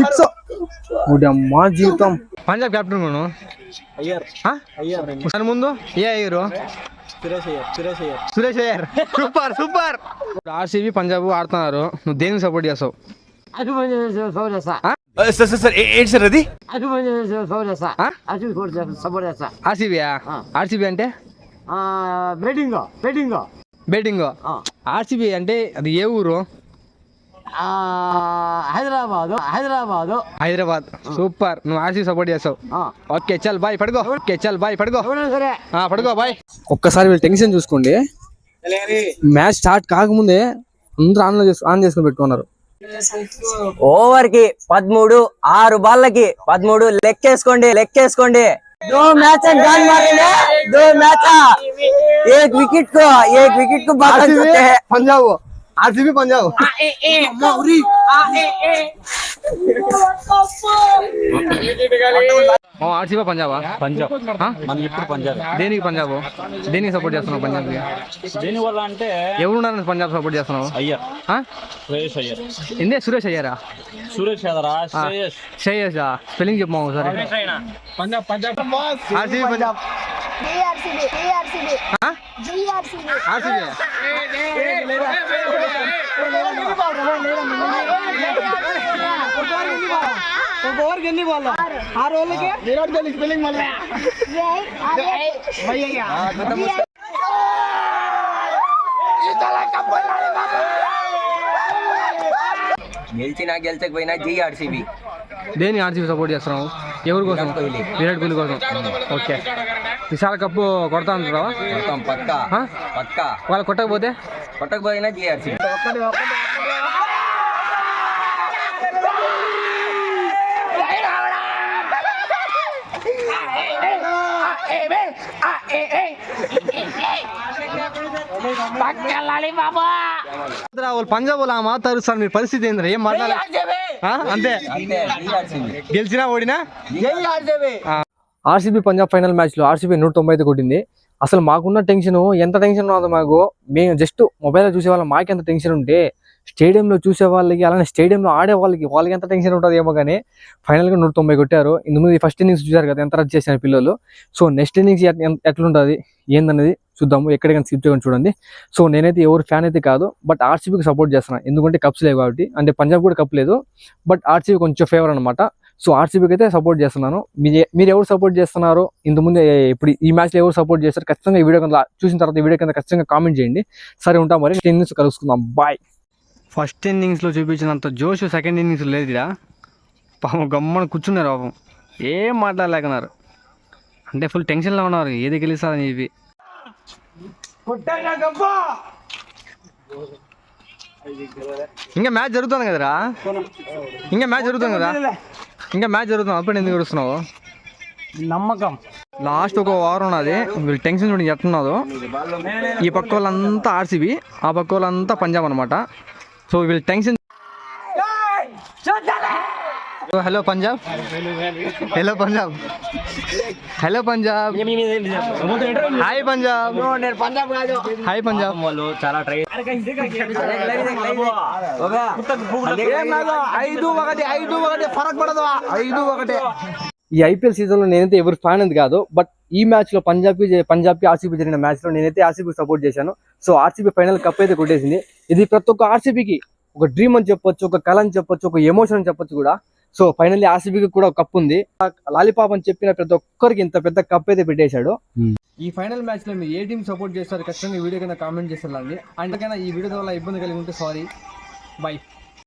Six. మా జీవితం Punjab captain కొను అయ్యారు. ముందు ఏ అయ్యారు? సురేష్ అయ్యారు సురేష్ అయ్యారు. Suresh Iyer. Super super. RCB Punjab ఆడుతున్నారు. నువ్వు దేనికి సపోర్ట్ చేస్తావు? సార్ సార్ సార్ ఏంటి సార్ అది? ఆర్సీబీయా. ఆర్సీబీ అంటే? Betting betting. బెట్టింగ్. ఆర్సీబీ అంటే అది ఏ ఊరు? హైదరాబాదు హైదరాబాదు హైదరాబాద్ సూపర్ నువ్వు ఆర్సీబీ సపోర్ట్ చేస్తావు ఓకే చల్ బాయ్ పడుకో ఓకే చల్ బాయ్ పడుకో ఎవరైనా సరే ఆ, పడుకో బాయ్ ఒక్కసారి వీళ్ళు టెన్షన్ చూసుకోండి మ్యాచ్ స్టార్ట్ కాకముందే అందరూ ఆన్ చేసు ఆన్ చేసుకుని పెట్టుకున్నారు ఓవర్ కి పదమూడు ఆరు బాళ్ళకి పదమూడు లెక్కేసుకోండి లెక్కేసుకోండి दो मैच है जान मारेंगे दो मैच एक विकेट को एक विकेट को बाहर करते हैं పంజాబ్ ఆర్సీబీ పంజాబ్ ఆర్సీబీ పంజాబా పంజాబ్ ఆ? మనకి ఇప్పుడు పంజాబ్ దేనికి పంజాబ్ దేనికి సపోర్ట్ చేస్తున్నావు పంజాబ్ దేని వల్ల అంటే? ఎవరున్నారని పంజాబ్ సపోర్ట్ చేస్తున్నావు? అయ్యారు? సురేష్ అయ్యారు. ఇందే సురేష్ అయ్యారా? సురేష్ యాదరా శ్రేయస్. శ్రేయస్ స్పెల్లింగ్ చెప్పమా ఒకసారి. Punjab Punjab. RCB Punjab. JRCB, JRCB, ఆ? JRCB. ఆర్సీబీ గెలిచినా గెలిచకపోయినా జీఆర్సీబీ దేని ఆర్సీబీ సపోర్ట్ చేస్తున్నావు ఎవరి కోసం విరాట్ కోహ్లీ కోసం ఓకే విశాల కప్పు కొడతా అంటారా మొత్తం పక్కా ఆ? పక్కా వాళ్ళు కొట్టకపోతే కొట్టకపోయినా జీఆర్సీబీ వాళ్ళు పంజాబ్ వాళ్ళు ఆ మాట తరుస్తారు మీ పరిస్థితి ఏంద్రా ఏం మాట్లాడాలి అంతే అంతే జీఆర్సీబీ గెలిచినా ఓడినా జీఆర్సీబీ ఆర్సీబీ పంజాబ్ ఫైనల్ మ్యాచ్లో ఆర్సీబీ నూట తొంభై ఐదు కొట్టింది. అసలు మాకున్న టెన్షన్ ఎంత టెన్షన్ ఉన్నదో మాకు. మేము జస్ట్ మొబైల్లో చూసే వాళ్ళం మాకు ఎంత టెన్షన్ ఉంటే. స్టేడియంలో చూసే వాళ్ళకి అలానే స్టేడియంలో ఆడే వాళ్ళకి వాళ్ళకి ఎంత టెన్షన్ ఉంటుంది ఏమో కానీ ఫైనల్గా నూట తొంభై కొట్టారు. ఇందు ఫస్ట్ ఇన్నింగ్స్ చూశారు కదా ఎంత రన్ చేశారు పిల్లలు. సో నెక్స్ట్ ఇన్నింగ్స్ ఎట్లుంటుంది ఏందనేది చూద్దాము ఎక్కడికైనా స్కిప్ చేయకుండా చూడండి. సో నేనైతే ఎవరు ఫ్యాన్ అయితే కాదు బట్ ఆర్సీబీకి సపోర్ట్ చేస్తున్నాను ఎందుకంటే కప్స్ లేవు కాబట్టి అంటే పంజాబ్ కూడా కప్ లేదు బట్ ఆర్సీబీ కొంచెం ఫేవర్ అనమాట సో ఆర్సీబీకి అయితే సపోర్ట్ చేస్తున్నాను. మీరు మీరు ఎవరు సపోర్ట్ చేస్తున్నారు ఇంతకుముందు ఇప్పుడు ఈ మ్యాచ్లో ఎవరు సపోర్ట్ చేస్తారు ఖచ్చితంగా ఈ వీడియో కింద చూసిన తర్వాత ఈ వీడియో కింద ఖచ్చితంగా కామెంట్ చేయండి. సరే ఉంటాం మరి. ఇన్నింగ్స్ కలుసుకుందాం. బాయ్ ఫస్ట్ ఇన్నింగ్స్లో చూపించినంత జోష్ సెకండ్ ఇన్నింగ్స్ లేదు పాపం గమ్మని కూర్చున్నారు పాపం. ఏం మాట్లాడలేకున్నారు. అంటే ఫుల్ టెన్షన్లో ఉన్నారు. ఏది గెలుస్తారని చెప్పి. ఇంకా మ్యాచ్ జరుగుతుంది కదరా? ఇంకా మ్యాచ్ జరుగుతుంది కదా? ఇంకా మ్యాచ్ జరుగుతుంది. అప్పుడు ఎందుకు ఏడుస్తున్నావు? నమ్మకం. లాస్ట్ ఒక వారం ఉన్నది. వీళ్ళు టెన్షన్ చూడండి ఎట్టున్నదో ఈ పక్క వాళ్ళంతా ఆర్సీబీ ఆ పక్క వాళ్ళంతా పంజాబ్ అనమాట సో వీళ్ళు tension hello Punjab. Hello Punjab. Hello Punjab. Hi Punjab. Hi Punjab. వాళ్ళు చాలా ట్రై ఐదు ఒకటి ఐదు ఒకటి ఫరక్ పడదు ఐదు ఒకటే ఈ ఐపీఎల్ సీజన్లో నేనైతే ఎవరు ఫ్యాన్ అది కాదు బట్ ఈ మ్యాచ్లో పంజాబ్కి పంజాబ్కి ఆర్సీబీ జరిగిన మ్యాచ్లో నేనైతే ఆర్సీబీ సపోర్ట్ చేశాను. సో ఆర్సీబీ ఫైనల్ కప్ అయితే కొట్టేసింది. ఇది ప్రతి ఒక్క ఆర్సీబీకి ఒక డ్రీమ్ అని చెప్పొచ్చు ఒక కళ అని చెప్పొచ్చు ఒక ఎమోషన్ అని చెప్పొచ్చు కూడా. సో ఫైనల్లీ ఆర్సీబీకి కూడా ఒక కప్ ఉంది. లాలీపాప్ అని చెప్పిన ప్రతి ఒక్కరికి ఇంత పెద్ద కప్ అయితే పెట్టేశాడు. ఈ ఫైనల్ మ్యాచ్లో మీరు ఏ టీం సపోర్ట్ చేస్తారు ఖచ్చితంగా ఈ వీడియో కింద కామెంట్ చేస్తారండి అందుకైనా ఈ వీడియో వల్ల ఇబ్బంది కలిగి ఉంటే సారీ బై